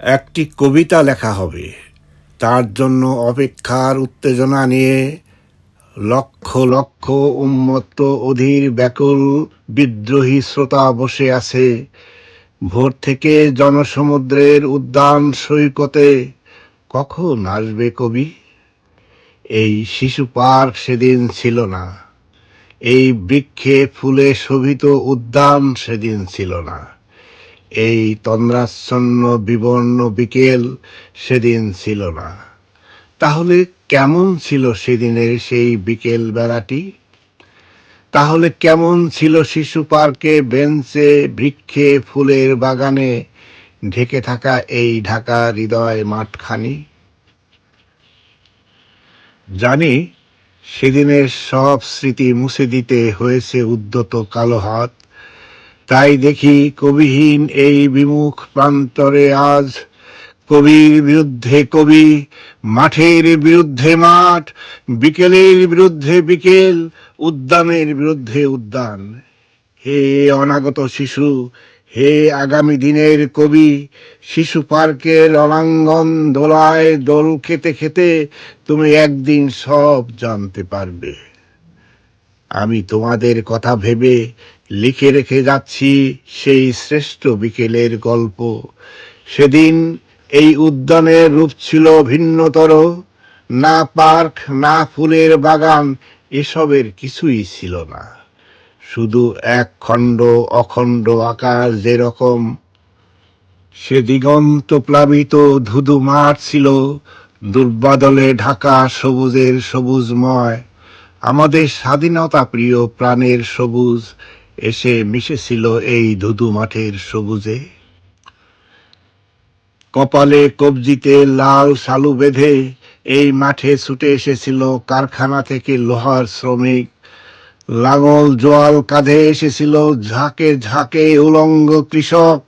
একটি কবিতা লেখা হবে। তার জন্য অপেক্ষার উত্তেজনা নিয়ে লক্ষ লক্ষ উন্মত্ত অধীর ব্যাকুল বিদ্রোহী শ্রোতা বসে আছে। ভোর থেকে জনসমুদ্রের উদ্যান সৈকতে কখন আসবে কবি? এই শিশু পার্ক সেদিন ছিল না। এই বৃক্ষে ফুলে শোভিত উদ্যান সেদিন ছিল না। এই তন্দ্রাচ্ছন্ন বিবর্ণ বিকেল সেদিন ছিল না। তাহলে কেমন ছিল সেদিনের সেই বিকেল বেলাটি তাহলে কেমন ছিল শিশু পার্কে বেঞ্চে, বৃক্ষে, ফুলের বাগানে ঢেকে থাকা এই ঢাকা হৃদয় মাঠখানি? জানি সেদিনের সব স্মৃতি মুছে দিতে হয়েছে উদ্যত কালো হাত। তাই দেখি কবিহীন এই বিমুখ প্রান্তরে আজ। কবির বিরুদ্ধে কবি, মাঠের বিরুদ্ধে মাঠ, বিকেলের বিরুদ্ধে বিকেল, উদ্যানের বিরুদ্ধে উদ্যান। হে অনাগত শিশু, হে আগামী দিনের কবি, শিশু পার্কের রণাঙ্গন দোলায় দোল খেতে খেতে তুমি একদিন সব জানতে পারবে। আমি তোমাদের কথা ভেবে লিখে রেখে যাচ্ছি সেই শ্রেষ্ঠ বিকেলের গল্প। সেদিন এই উদ্যানের রূপ ছিল ভিন্নতর। না পার্ক, না ফুলের বাগান, এসবের কিছুই ছিল না। শুধু এক খণ্ড অখণ্ড আকাশ যেরকম। সে দিগন্ত প্লাবিত ধুধু মাঠ ছিল, দুর্বাদলে ঢাকা সবুজের সবুজময়। আমাদের স্বাধীনতা প্রিয় প্রাণের সবুজ এসে মিশেছিল এই ধুধু মাঠের সবুজে। কপালে কবজিতে লাল সালু বেঁধে এই মাঠে ছুটে এসেছিল কারখানা থেকে লোহার শ্রমিক। লাঙল জোয়াল কাঁধে এসেছিল ঝাঁকে ঝাঁকে উলঙ্গ কৃষক।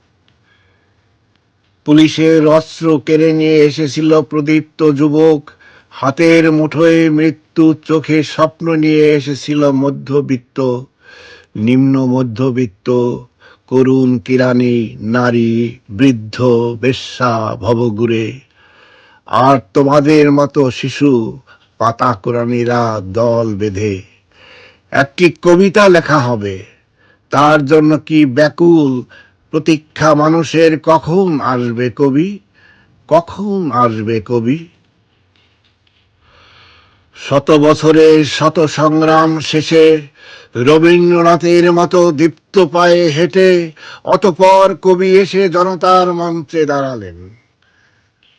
পুলিশের অস্ত্র কেড়ে নিয়ে এসেছিল প্রদীপ্ত যুবক। হাতের মুঠোয় মৃত্যু চোখে স্বপ্ন নিয়ে এসেছিল মধ্যবিত্ত, নিম্ন মধ্যবিত্ত, করুণ কিরানি, নারী, বৃদ্ধ, বেশ্যা ভবগুরে আর তোমাদের মতো শিশু, পাতা কোরআনীরা দল বেঁধে। একটি কবিতা লেখা হবে। তার জন্য কি ব্যাকুল? প্রতীক্ষা মানুষের কখন আসবে কবি? কখন আসবে কবি? শত বছরের শত সংগ্রাম শেষে রবীন্দ্রনাথের মতো দীপ্ত পায়ে হেঁটে অতপর কবি এসে জনতার মঞ্চে দাঁড়ালেন।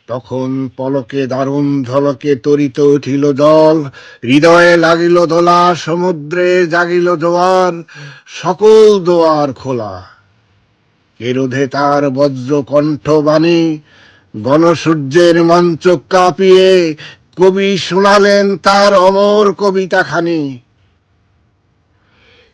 তখন পলকে দারুণ ঝলকে তরিত উঠিল জল, হৃদয়ে লাগিল দোলা সমুদ্রে জাগিল জোয়ার, সকল দোয়ার খোলা। এরোধে তার বজ্র কণ্ঠ বাণী, গণসূর্যের মঞ্চ কাঁপিয়ে কবি শোনালেন তার অমর কবিতাখানি।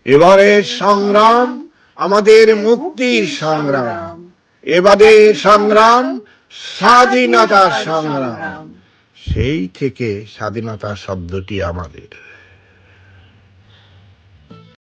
এবারের সংগ্রাম, আমাদের মুক্তির সংগ্রাম। এবারের সংগ্রাম, স্বাধীনতার সংগ্রাম। সেই থেকে স্বাধীনতা শব্দটি আমাদের।